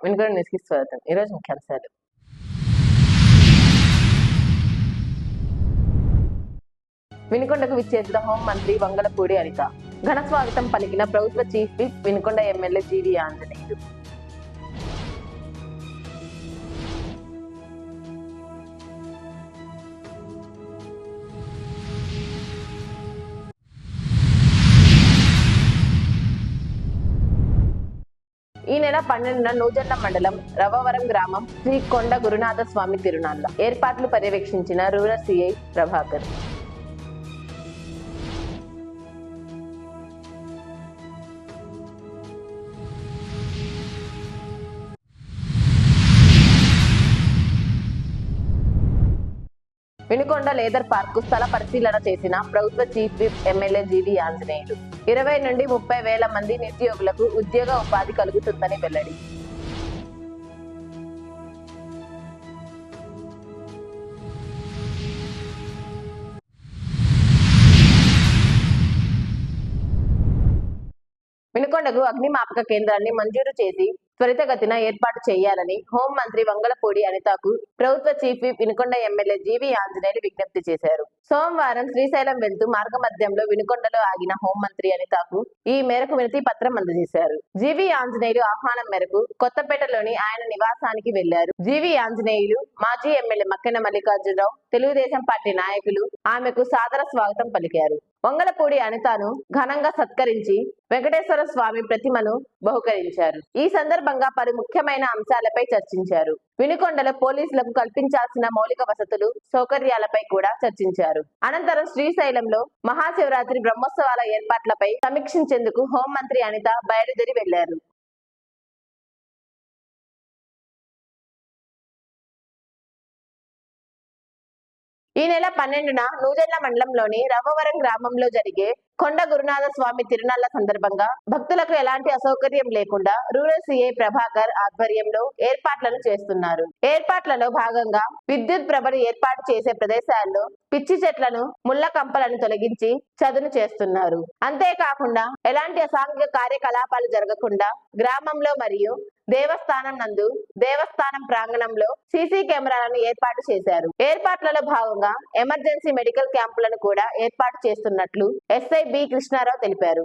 నమస్కారం వినుగోడు న్యూస్కి స్వాగతం ఈరోజు ముఖ్యాంశాలు వినుకొండకు విచ్చేసిన హోం మంత్రి వంగలపూడి అనిత ఘన స్వాగతం పలికిన ప్రభుత్వ chief whip Vinukonda MLA GV Anjaneyudu పన్నెండున నూజెండ్ల మండలం రవవరం గ్రామం శ్రీ కొండ గురునాథ స్వామి తిరునాళ్ళ ఏర్పాట్లు పర్యవేక్షించిన rural CI Prabhakar. Vinukonda leather park స్థల పరిశీలన చేసిన ప్రభుత్వ chief whip MLA GV Anjaneyulu. ఇరవై నుండి ముప్పై వేల మంది నిరుద్యోగులకు ఉద్యోగ ఉపాధి కలుగుతుందని వెల్లడి. వినుకొండకు అగ్నిమాపక కేంద్రాన్ని మంజూరు చేసి త్వరితగతిన ఏర్పాటు చేయాలని హోం మంత్రి వంగలపూడి అనితకు ప్రభుత్వ chief whip Vinukonda MLA GV Anjaneyulu విజ్ఞప్తి చేశారు. సోమవారం శ్రీశైలం వెళ్తూ మార్గమధ్యంలో వినుకొండలో ఆగిన హోం మంత్రి అనితకు ఈ మేరకు వినతి పత్రం అందజేశారు. జీవి ఆంజనేయులు ఆహ్వానం మేరకు కొత్తపేటలోని ఆయన నివాసానికి వెళ్ళారు. జీవి ఆంజనేయులు మాజీ ఎమ్మెల్యే మక్కెన మల్లికార్జునరావు తెలుగుదేశం పార్టీ నాయకులు ఆమెకు సాదర స్వాగతం పలికారు. వంగలపూడి అనితను ఘనంగా సత్కరించి వెంకటేశ్వర స్వామి ప్రతిమను బహుకరించారు. ఈ సందర్భంగా పలు ముఖ్యమైన అంశాలపై చర్చించారు. వినుకొండలో పోలీసులకు కల్పించాల్సిన మౌలిక వసతులు సౌకర్యాలపై కూడా చర్చించారు. అనంతరం శ్రీశైలంలో మహాశివరాత్రి బ్రహ్మోత్సవాల ఏర్పాట్లపై సమీక్షించేందుకు హోంమంత్రి అనిత బయలుదేరి వెళ్ళారు. ఈ నెల పన్నెండున నూజెల్ల మండలంలోని రవ్వవరం గ్రామంలో జరిగే కొండ గురునాథ స్వామి తిరునాళ్ళ సందర్భంగా భక్తులకు ఎలాంటి అసౌకర్యం లేకుండా రూరల్ సిఐ ప్రభాకర్ ఆధ్వర్యంలో ఏర్పాట్లను చేస్తున్నారు. ఏర్పాట్లలో భాగంగా విద్యుత్ ప్రభను ఏర్పాటు చేసే ప్రదేశాల్లో పిచ్చి చెట్లను ముళ్ళ కంపలను తొలగించి చదును చేస్తున్నారు. అంతేకాకుండా ఎలాంటి అసాంఘిక కార్యకలాపాలు జరగకుండా గ్రామంలో మరియు దేవస్థానం నందు దేవస్థానం ప్రాంగణంలో సీసీ కెమెరాలను ఏర్పాటు చేశారు. ఏర్పాట్లలో భాగంగా ఎమర్జెన్సీ మెడికల్ క్యాంపులను కూడా ఏర్పాటు చేస్తున్నట్లు ఎస్ఐ బి కృష్ణారావు తెలిపారు.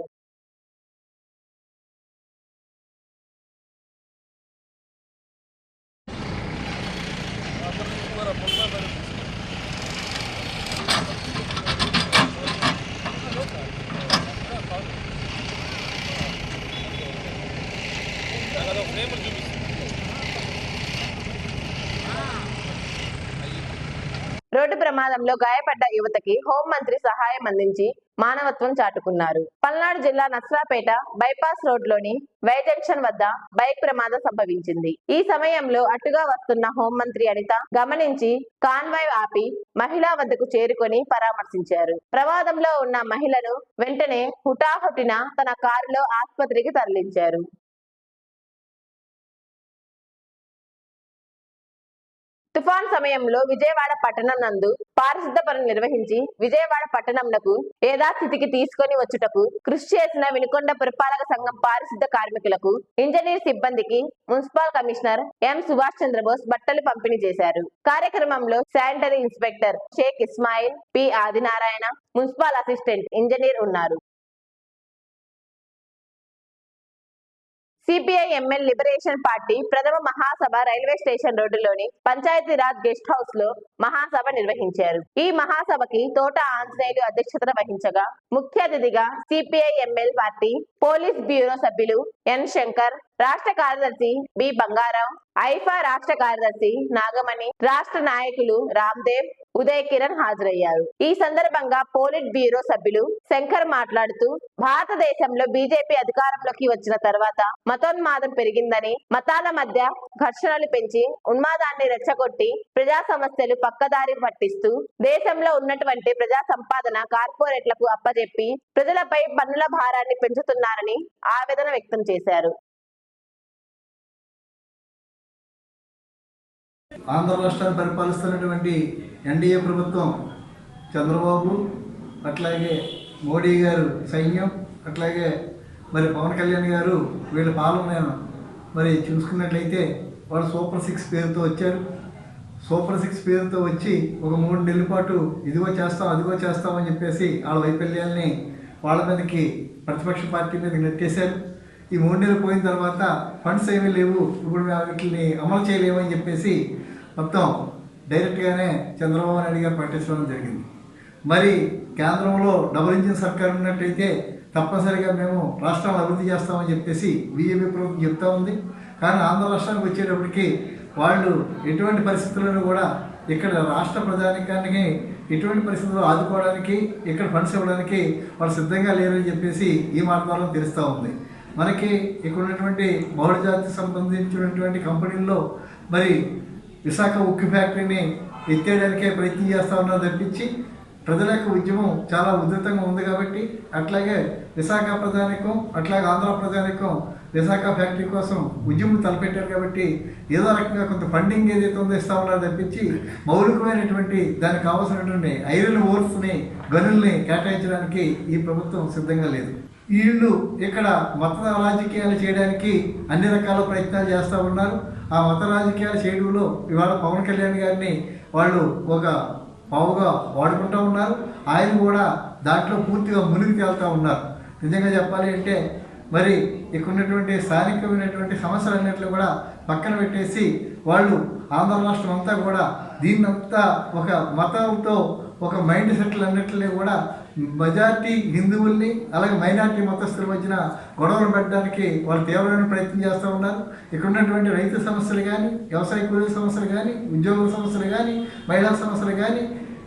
రోడ్డు ప్రమాదంలో గాయపడ్డ యువతకి హోంమంత్రి సహాయం అందించి మానవత్వం చాటుకున్నారు. పల్నాడు జిల్లా నస్రాపేట బైపాస్ రోడ్లోని వై జంక్షన్ వద్ద బైక్ ప్రమాదం సంభవించింది. ఈ సమయంలో అటుగా వస్తున్న హోంమంత్రి అనిత గమనించి కాన్వాయ్ ఆపి మహిళా వద్దకు చేరుకొని పరామర్శించారు. ప్రమాదంలో ఉన్న మహిళను వెంటనే హుటాహుటిన తన కారులో ఆసుపత్రికి తరలించారు. తుఫాన్ సమయంలో విజయవాడ పట్టణం నందు పారిశుద్ధ పనులు నిర్వహించి విజయవాడ పట్టణంలకు యథాస్థితికి తీసుకొని వచ్చుటకు కృషి చేసిన వినుకొండ పురపాలక సంఘం పారిశుద్ధ కార్మికులకు ఇంజనీర్ సిబ్బందికి municipal commissioner M Subhash Chandrabose బట్టలు పంపిణీ చేశారు. కార్యక్రమంలో sanitary inspector Sheikh Ismail P Adinarayana municipal assistant engineer ఉన్నారు. సిపిఐ ఎంఎల్ లిబరేషన్ పార్టీ ప్రథమ మహాసభ రైల్వే స్టేషన్ రోడ్డులోని పంచాయతీరాజ్ గెస్ట్ హౌస్లో మహాసభ నిర్వహించారు. ఈ మహాసభకి తోట ఆంజనేయులు అధ్యక్షతన వహించగా ముఖ్య అతిథిగా CPI ML party police bureau సభ్యులు ఎన్ శంకర్ రాష్ట్ర కార్యదర్శి బి. బంగారావు ఐఫా రాష్ట్ర కార్యదర్శి నాగమణి రాష్ట్ర నాయకులు రామ్దేవ్ ఉదయ్ కిరణ్ హాజరయ్యారు. ఈ సందర్భంగా పోలిట్ బ్యూరో సభ్యులు శంకర్ మాట్లాడుతూ భారతదేశంలో బీజేపీ అధికారంలోకి వచ్చిన తర్వాత మతోన్మాదం పెరిగిందని మతాల మధ్య ఘర్షణలు పెంచి ఉన్మాదాన్ని రెచ్చగొట్టి ప్రజా సమస్యలు పక్కదారి పట్టిస్తూ దేశంలో ఉన్నటువంటి ప్రజా సంపాదన కార్పొరేట్లకు అప్పజెప్పి ప్రజలపై పన్నుల భారాన్ని పెంచుతున్నారని ఆవేదన వ్యక్తం చేశారు. ఆంధ్ర రాష్ట్రాన్ని పరిపాలిస్తున్నటువంటి ఎన్డీఏ ప్రభుత్వం చంద్రబాబు అట్లాగే మోడీ గారు సైన్యం అట్లాగే మరి పవన్ కళ్యాణ్ గారు వీళ్ళ పాలన మరి చూసుకున్నట్లయితే వాళ్ళు సూపర్ సిక్స్ పేరుతో వచ్చారు. సూపర్ సిక్స్ పేరుతో వచ్చి ఒక మూడు నెలల పాటు ఇదిగో చేస్తాం అదిగో చేస్తాం అని చెప్పేసి వాళ్ళ వైఫల్యాల్ని వాళ్ళ మీదకి ప్రతిపక్ష పార్టీ మీద నెట్టేశారు. ఈ మూడు నెలలు పోయిన తర్వాత ఫండ్స్ ఏమీ లేవు ఇప్పుడు మేము అమలు చేయలేమని చెప్పేసి మొత్తం డైరెక్ట్గానే చంద్రబాబు నాయుడు గారు పట్టించడం జరిగింది. మరి కేంద్రంలో డబుల్ ఇంజిన్ సర్కార్ ఉన్నట్టయితే తప్పనిసరిగా మేము రాష్ట్రాన్ని అభివృద్ధి చేస్తామని చెప్పేసి బీజేపీ ప్రభుత్వం చెప్తా ఉంది. కానీ ఆంధ్ర రాష్ట్రానికి వచ్చేటప్పటికి వాళ్ళు ఎటువంటి పరిస్థితులను కూడా ఇక్కడ రాష్ట్ర ప్రజానికానికి ఎటువంటి పరిస్థితుల్లో ఆదుకోవడానికి ఇక్కడ ఫండ్స్ ఇవ్వడానికి వాళ్ళు సిద్ధంగా లేరని చెప్పేసి ఈ మాట తెలుస్తూ ఉంది. మనకి ఇక్కడ ఉన్నటువంటి బహుళ సంబంధించినటువంటి కంపెనీల్లో మరి విశాఖ ఉక్కు ఫ్యాక్టరీని ఎత్తేయడానికే ప్రయత్నం చేస్తా ఉన్నారు తప్పించి ప్రజల యొక్క ఉద్యమం చాలా ఉధృతంగా ఉంది కాబట్టి అట్లాగే విశాఖ ప్రజానికం అట్లాగే ఆంధ్ర ప్రజానికం విశాఖ ఫ్యాక్టరీ కోసం ఉద్యమం తలపెట్టారు కాబట్టి ఏదో రకంగా కొంత ఫండింగ్ ఏదైతే ఉందో ఇస్తా ఉన్నారో తప్పించి మౌలికమైనటువంటి దానికి కావాల్సినటువంటి ఐరన్ ఓర్స్ని గనుల్ని కేటాయించడానికి ఈ ప్రభుత్వం సిద్ధంగా లేదు. వీళ్ళు ఇక్కడ మత రాజకీయాలు చేయడానికి అన్ని రకాల ప్రయత్నాలు చేస్తూ ఉన్నారు. ఆ మత రాజకీయాల చేయడంలో ఇవాళ పవన్ కళ్యాణ్ గారిని వాళ్ళు ఒక పావుగా వాడుకుంటూ ఉన్నారు. ఆయన కూడా దాంట్లో పూర్తిగా మునిగి తేలుతూ ఉన్నారు. నిజంగా చెప్పాలి అంటే మరి ఇక్కడున్నటువంటి స్థానికమైనటువంటి స్థానికమైనటువంటి సమస్యలన్నింటినీ కూడా పక్కన పెట్టేసి వాళ్ళు ఆంధ్ర రాష్ట్రం అంతా కూడా దీన్నంతా ఒక మతంతో ఒక మైండ్ సెట్లు అన్నింటినీ కూడా మెజార్టీ హిందువుల్ని అలాగే మైనార్టీ మతస్థుల మధ్యన గొడవలు పెట్టడానికి వాళ్ళు తీవ్రమైన ప్రయత్నం చేస్తూ ఉన్నారు. ఇక్కడ ఉన్నటువంటి రైతు సమస్యలు కానీ వ్యవసాయ కూలీ సమస్యలు కానీ ఉద్యోగుల సమస్యలు కానీ మహిళా సమస్యలు కానీ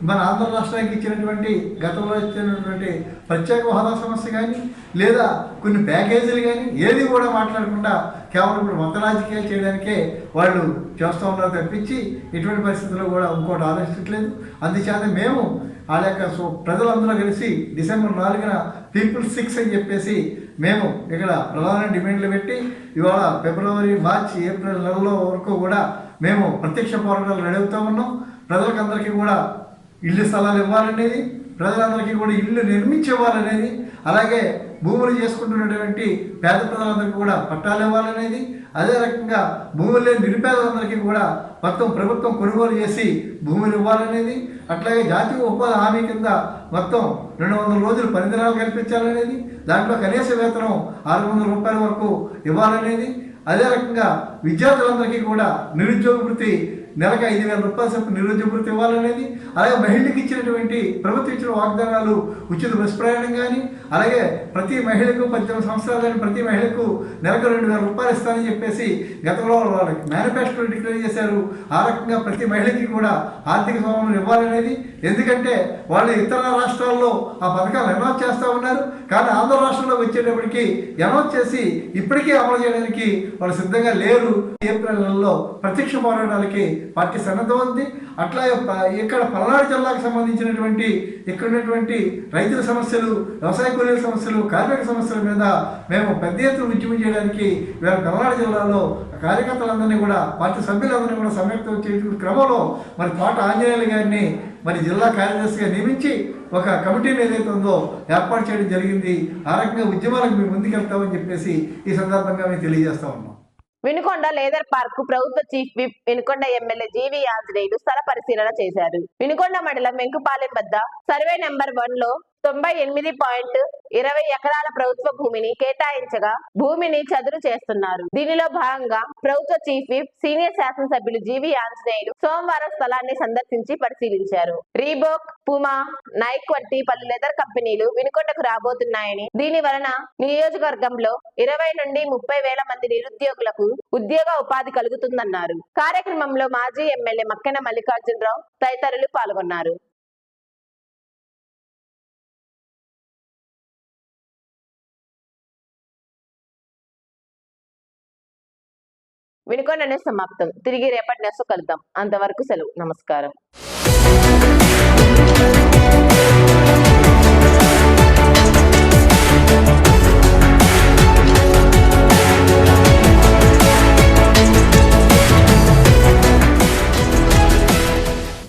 మన ఆంధ్ర రాష్ట్రానికి ఇచ్చినటువంటి గతంలో ఇచ్చినటువంటి ప్రత్యేక హోదా సమస్య కానీ లేదా కొన్ని ప్యాకేజీలు కానీ ఏది కూడా మాట్లాడకుండా కేవలం ఇప్పుడు మత రాజకీయాలు చేయడానికే వాళ్ళు చేస్తూ ఉన్నారు తప్పించి ఎటువంటి పరిస్థితుల్లో కూడా ఇంకోటి ఆలోచించట్లేదు. అందుచేత మేము వాళ్ళ యొక్క సో ప్రజలందరూ కలిసి డిసెంబర్ నాలుగున పీపుల్ సిక్స్ అని చెప్పేసి మేము ఇక్కడ ప్రధాన డిమాండ్లు పెట్టి ఇవాళ ఫిబ్రవరి మార్చి ఏప్రిల్ నెలలో వరకు కూడా మేము ప్రత్యక్ష పోరాటాలు నడుపుతూ ఉన్నాం. ప్రజలకందరికీ కూడా ఇల్లు స్థలాలు ఇవ్వాలనేది ప్రజలందరికీ కూడా ఇల్లు నిర్మించేవాలనేది అలాగే భూములు చేసుకుంటున్నటువంటి పేద ప్రజలందరికీ కూడా పట్టాలు ఇవ్వాలనేది అదే రకంగా భూములు లేని నిరుపేదలందరికీ కూడా మొత్తం ప్రభుత్వం కొనుగోలు చేసి భూములు ఇవ్వాలనేది అట్లాగే జాతీయ ఉపాధి హామీ కింద మొత్తం రెండు వందల రోజులు పనిదినాలు కల్పించాలనేది దాంట్లో కనీస వేతనం ఆరు వందల రూపాయల వరకు ఇవ్వాలనేది అదే రకంగా విద్యార్థులందరికీ కూడా నిరుద్యోగ వృత్తి నెలకు ఐదు వేల రూపాయల చొప్పున నిరుద్యోగ ఇవ్వాలనేది అలాగే మహిళలకు ఇచ్చినటువంటి ప్రభుత్వం ఇచ్చిన వాగ్దానాలు ఉచిత బస్ ప్రయాణం కానీ అలాగే ప్రతి మహిళకు పద్దెనిమిది సంవత్సరాలు కానీ ప్రతి మహిళకు నెలకు రెండు వేల రూపాయలు ఇస్తానని చెప్పేసి గతంలో వాళ్ళకి మేనిఫెస్టో డిక్లేర్ చేశారు. ఆ రకంగా ప్రతి మహిళకి కూడా ఆర్థిక స్వామ్యం ఇవ్వాలనేది ఎందుకంటే వాళ్ళు ఇతర రాష్ట్రాల్లో ఆ పథకాలు అనౌన్స్ చేస్తూ ఉన్నారు. కానీ ఆంధ్ర రాష్ట్రంలో వచ్చేటప్పటికి అనౌన్స్ చేసి ఇప్పటికీ అమలు చేయడానికి వాళ్ళు సిద్ధంగా లేరు. ఏప్రిల్ నెలలో ప్రత్యక్ష పోరాటాలకి పార్టీ సన్నద్ధం ఉంది. అట్లాగే ఇక్కడ పల్నాడు జిల్లాకు సంబంధించినటువంటి ఇక్కడ ఉన్నటువంటి రైతుల సమస్యలు వ్యవసాయ కూలీల సమస్యలు కార్మిక సమస్యల మీద మేము పెద్ద ఎత్తున ఉద్యమం చేయడానికి మేము పల్నాడు జిల్లాలో కార్యకర్తలందరినీ కూడా పార్టీ సభ్యులందరినీ కూడా సంయుక్తం చేసిన క్రమంలో మరి తోట ఆంజనేయులు గారిని మరి జిల్లా కార్యదర్శిగా నియమించి ఒక కమిటీని ఏదైతే ఉందో ఏర్పాటు చేయడం జరిగింది. ఆ రకంగా ఉద్యమాలకు మేము ముందుకెళ్తామని చెప్పేసి ఈ సందర్భంగా మేము తెలియజేస్తా ఉన్నాం. వినుకొండ లేదర్ పార్క్ ప్రభుత్వ chief whip Vinukonda MLA GV Anjaneyulu స్థల పరిశీలన చేశారు. వినుకొండ మండలం వెంకుపాలెం వద్ద సర్వే నెంబర్ వన్లో తొంభై ఎనిమిది పాయింట్ ఇరవై ఎకరాల ప్రభుత్వ భూమిని కేటాయించగా భూమిని చదును చేస్తున్నారు. దీనిలో భాగంగా ప్రభుత్వ చీఫ్ విప్ సీనియర్ శాసనసభ్యులు జీవి ఆంజనేయులు సోమవారం స్థలాన్ని సందర్శించి పరిశీలించారు. రీబోక్ పుమా నైక్ వంటి పలు లెదర్ కంపెనీలు వినుకొండకు రాబోతున్నాయని దీని వలన నియోజకవర్గంలో ఇరవై నుండి ముప్పై వేల మంది నిరుద్యోగులకు ఉద్యోగ ఉపాధి కలుగుతుందన్నారు. కార్యక్రమంలో మాజీ ఎమ్మెల్యే మక్కెన మల్లికార్జునరావు తదితరులు పాల్గొన్నారు. వినుకొండనే సమాప్తం. తిరిగి రేపటి నెస్ కలుద్దాం. అంతవరకు సెలవు. నమస్కారం.